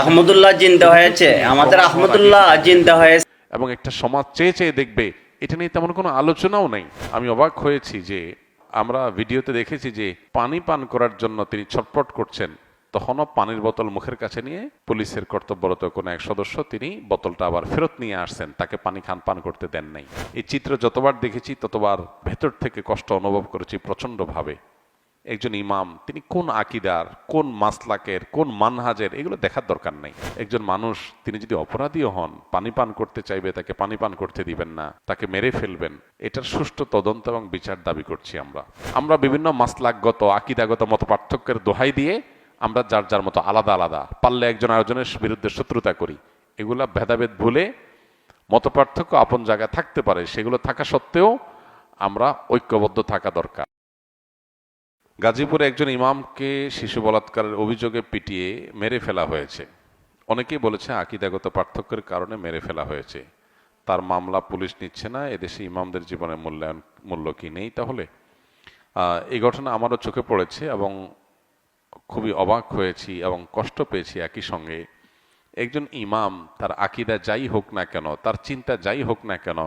আহমদুল্লাহ জিন্দা হয়েছে আমাদের আহমদুল্লাহ জিন্দা হয়েছে। এবং একটা সমাজ চেয়ে চেয়ে দেখবে এটা নিয়ে তেমন কোনো আলোচনাও নেই। আমি অবাক হয়েছি যে আমরা ভিডিওতে দেখেছি যে পানি পান করার জন্য তিনি ছটপট করছেন। তখনও পানির বোতল মুখের কাছে নিয়ে পুলিশের কর্তব্যরত কোনো এক সদস্য তিনি বোতলটা আবার ফেরত নিয়ে আসছেন তাকে পানি খান পান করতে দেন নাই। এই চিত্র যতবার দেখেছি ততবার ভেতর থেকে কষ্ট অনুভব করেছি প্রচণ্ডভাবে। একজন ইমাম, তিনি কোন আকিদার, কোন মাসলাকের, কোন মানহাজের, এগুলো দেখার দরকার নেই। একজন মানুষ, তিনি যদি অপরাধীও হন, পানি পান করতে চাইবে, তাকে পানি পান করতে দিবেন না, তাকে মেরে ফেলবেন, এটার সুষ্ঠু তদন্ত এবং বিচার দাবি করছি আমরা। আমরা বিভিন্ন মাসলাকগত, আকিদাগত মত পার্থক্যের দোহাই দিয়ে আমরা যার যার মতো আলাদা আলাদা, পারলে একজন আয়োজনের বিরুদ্ধে শত্রুতা করি। এগুলা ভেদাভেদ ভুলে মত পার্থক্য আপন জায়গায় থাকতে পারে, সেগুলো থাকা সত্ত্বেও আমরা ঐক্যবদ্ধ থাকা দরকার। গাজীপুরে একজন ইমামকে শিশু বলাৎকারের অভিযোগে পিটিয়ে মেরে ফেলা হয়েছে। অনেকেই বলেছে, আকিদাগত পার্থক্যের কারণে মেরে ফেলা হয়েছে। তার মামলা পুলিশ নিচ্ছে না, এদেশে ইমামদের জীবনে মূল্যায়ন, মূল্য কি নেই তাহলে? এই ঘটনা আমারও চোখে পড়েছে এবং খুবই অবাক হয়েছি এবং কষ্ট পেয়েছি একই সঙ্গে। একজন ইমাম, তার আকিদা যাই হোক না কেন, তার চিন্তা যাই হোক না কেন,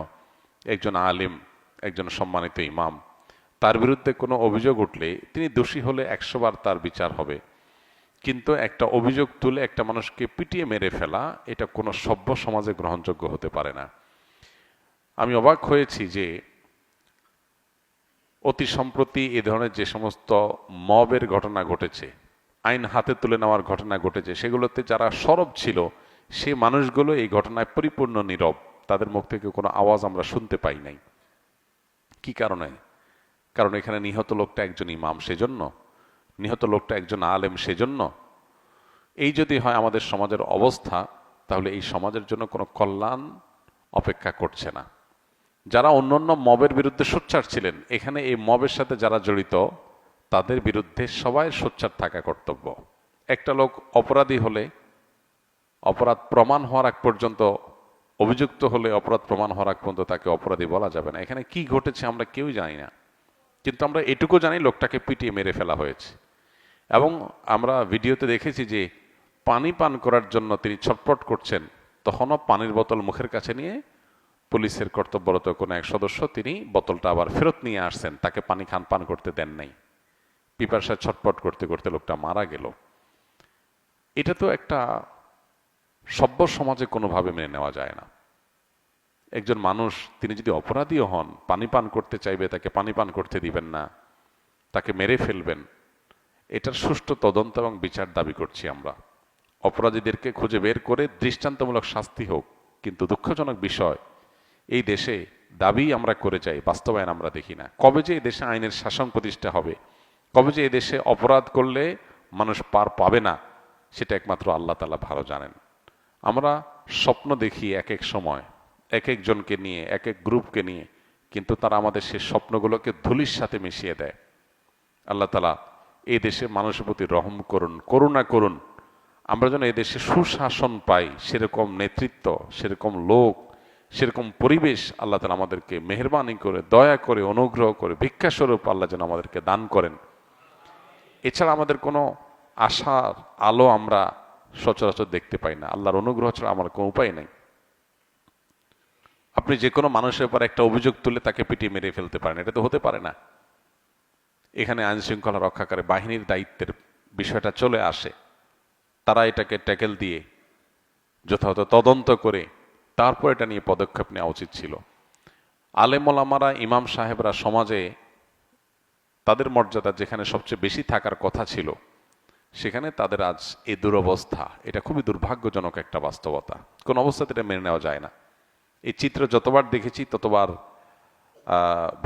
একজন আলিম, একজন সম্মানিত ইমাম তার বিরুদ্ধে কোনো অভিযোগ উঠলে তিনি দোষী হলে একশোবার তার বিচার হবে। কিন্তু একটা অভিযোগ তুলে একটা মানুষকে পিটিয়ে মেরে ফেলা, এটা কোনো সভ্য সমাজে গ্রহণযোগ্য হতে পারে না। আমি অবাক হয়েছি যে অতি সম্প্রতি এ ধরনের যে সমস্ত মবের ঘটনা ঘটেছে, আইন হাতে তুলে নেওয়ার ঘটনা ঘটেছে, সেগুলোতে যারা সরব ছিল, সে মানুষগুলো এই ঘটনায় পরিপূর্ণ নীরব। তাদের মুখ থেকে কোনো আওয়াজ আমরা শুনতে পাই নাই। কি কারণে? কারণ এখানে নিহত লোকটা একজন ইমাম সেজন্য, নিহত লোকটা একজন আলেম সেজন্য। এই যদি হয় আমাদের সমাজের অবস্থা, তাহলে এই সমাজের জন্য কোনো কল্যাণ অপেক্ষা করছে না। যারা অন্যান্য মবের বিরুদ্ধে সোচ্চার ছিলেন, এখানে এই মবের সাথে যারা জড়িত, তাদের বিরুদ্ধে সবাই সোচ্চার থাকা কর্তব্য। একটা লোক অপরাধী হলে, অপরাধ প্রমাণ হওয়ার আগ পর্যন্ত, অভিযুক্ত হলে অপরাধ প্রমাণ হওয়ার আগ পর্যন্ত তাকে অপরাধী বলা যাবে না। এখানে কি ঘটেছে আমরা কেউ জানি না। কিন্তু আমরা এটুকু জানি লোকটাকে পিটিয়ে মেরে ফেলা হয়েছে। এবং আমরা ভিডিওতে দেখেছি যে পানি পান করার জন্য তিনি ছটপট করছেন, তখনও পানির বোতল মুখের কাছে নিয়ে পুলিশের কর্তব্যরত কোনো এক সদস্য তিনি বোতলটা আবার ফেরত নিয়ে আসছেন, তাকে পানি খান পান করতে দেন নাই। পিপাসা ছটপট করতে করতে লোকটা মারা গেল। এটা তো একটা সভ্য সমাজে কোনোভাবে মেনে নেওয়া যায় না। একজন মানুষ, তিনি যদি অপরাধীও হন, পানি পান করতে চাইবে, তাকে পানি পান করতে দিবেন না। তাকে মেরে ফেলবেন। এটার সুষ্ঠু তদন্ত এবং বিচার দাবি করছি আমরা। অপরাধীদেরকে খুঁজে বের করে দৃষ্টান্তমূলক শাস্তি হোক, কিন্তু দুঃখজনক বিষয়, এই দেশে দাবি আমরা করে যাই, বাস্তবায়ন আমরা দেখি না। কবে যে দেশে আইনের শাসন প্রতিষ্ঠা হবে, কবে যে দেশে অপরাধ করলে মানুষ পার পাবে না, সেটা একমাত্র আল্লাহ তালা ভালো জানেন। আমরা স্বপ্ন দেখি এক এক সময় এক একজনকে নিয়ে, এক এক গ্রুপকে নিয়ে, কিন্তু তারা আমাদের সেই স্বপ্নগুলোকে ধুলির সাথে মিশিয়ে দেয়। আল্লাহ তালা এই দেশে মানুষের প্রতি রহম করুন, করুণা করুন। আমরা যেন এই দেশে সুশাসন পাই, সেরকম নেতৃত্ব, সেরকম লোক, সেরকম পরিবেশ আল্লাহ তালা আমাদেরকে মেহরবানি করে, দয়া করে, অনুগ্রহ করে, ভিক্ষাস্বরূপ আল্লাহ যেন আমাদেরকে দান করেন। এছাড়া আমাদের কোনো আশার আলো আমরা সচরাচর দেখতে পাই না। আল্লাহর অনুগ্রহ ছাড়া আমার কোনো উপায় নেই। আপনি যে কোনো মানুষের উপর একটা অভিযোগ তুলে তাকে পিটিয়ে মেরে ফেলতে পারেন, এটা তো হতে পারে না। এখানে আইন শৃঙ্খলা রক্ষাকারী বাহিনীর দায়িত্বের বিষয়টা চলে আসে। তারা এটাকে ট্যাকেল দিয়ে যথাযথ তদন্ত করে তারপর এটা নিয়ে পদক্ষেপ নেওয়া উচিত ছিল। আলেমলামারা ইমাম সাহেবরা সমাজে তাদের মর্যাদা যেখানে সবচেয়ে বেশি থাকার কথা ছিল, সেখানে তাদের আজ এই দুরবস্থা। এটা খুবই দুর্ভাগ্যজনক একটা বাস্তবতা। কোন অবস্থাতে এটা মেনে নেওয়া যায় না। এই চিত্র যতবার দেখেছি, ততবার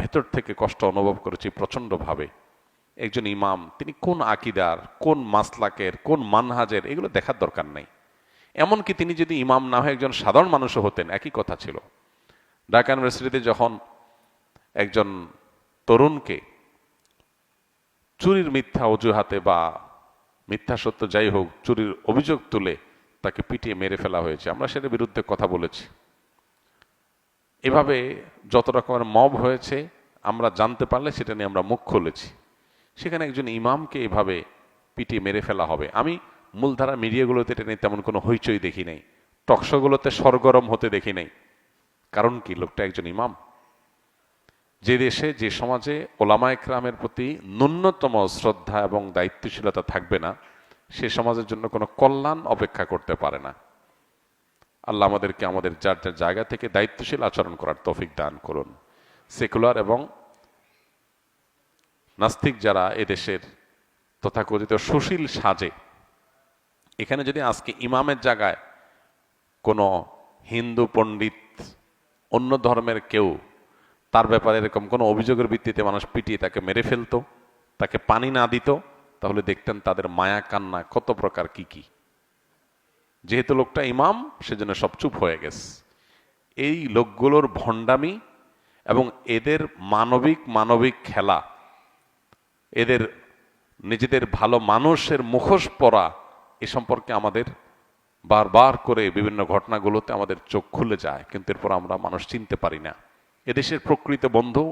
ভেতর থেকে কষ্ট অনুভব করেছি প্রচণ্ডভাবে। একজন ইমাম, তিনি কোন আকিদার, কোন মাসলাকের, কোন মানহাজের, এগুলো দেখার দরকার নেই। এমনকি তিনি যদি ইমাম না হয়ে একজন সাধারণ মানুষও হতেন, একই কথা ছিল। ঢাকা ইউনিভার্সিটিতে যখন একজন তরুণকে চুরির মিথ্যা অজুহাতে বা মিথ্যা সত্য যাই হোক, চুরির অভিযোগ তুলে তাকে পিটিয়ে মেরে ফেলা হয়েছে, আমরা সেটার বিরুদ্ধে কথা বলেছি। এভাবে যত রকমের মব হয়েছে, আমরা জানতে পারলে সেটা নিয়ে আমরা মুখ খুলেছি। সেখানে একজন ইমামকে এভাবে পিটিয়ে মেরে ফেলা হবে। আমি মূলধারা মিডিয়াগুলোতে এটা নিয়ে তেমন কোনো হইচই দেখি নাই। টকশোগুলোতে সরগরম হতে দেখি নাই। কারণ কি? লোকটা একজন ইমাম। যে দেশে, যে সমাজে ওলামা একরামের প্রতি ন্যূনতম শ্রদ্ধা এবং দায়িত্বশীলতা থাকবে না, সে সমাজের জন্য কোনো কল্যাণ অপেক্ষা করতে পারে না। আল্লাহ আমাদেরকে আমাদের যার যার জায়গা থেকে দায়িত্বশীল আচরণ করার তৌফিক দান করুন। সেকুলার এবং নাস্তিক যারা এদেশের তথাকথিত সুশীল সাজে, এখানে যদি আজকে ইমামের জায়গায় কোনো হিন্দু, পণ্ডিত, অন্য ধর্মের কেউ তার ব্যাপারে এরকম কোনো অভিযোগের ভিত্তিতে মানুষ পিটিয়ে তাকে মেরে ফেলতো, তাকে পানি না দিত, তাহলে দেখতেন তাদের মায়া কান্না কত প্রকার কি কি। যেহেতু লোকটা ইমাম, সেজন্য সব চুপ হয়ে গেছে। এই লোকগুলোর ভণ্ডামি এবং এদের মানবিক মানবিক খেলা, এদের নিজেদের ভালো মানুষের মুখোশ পরা, এ সম্পর্কে আমাদের বারবার করে বিভিন্ন ঘটনাগুলোতে আমাদের চোখ খুলে যায়, কিন্তু এরপর আমরা মানুষ চিনতে পারি না। এদেশের প্রকৃত বন্ধু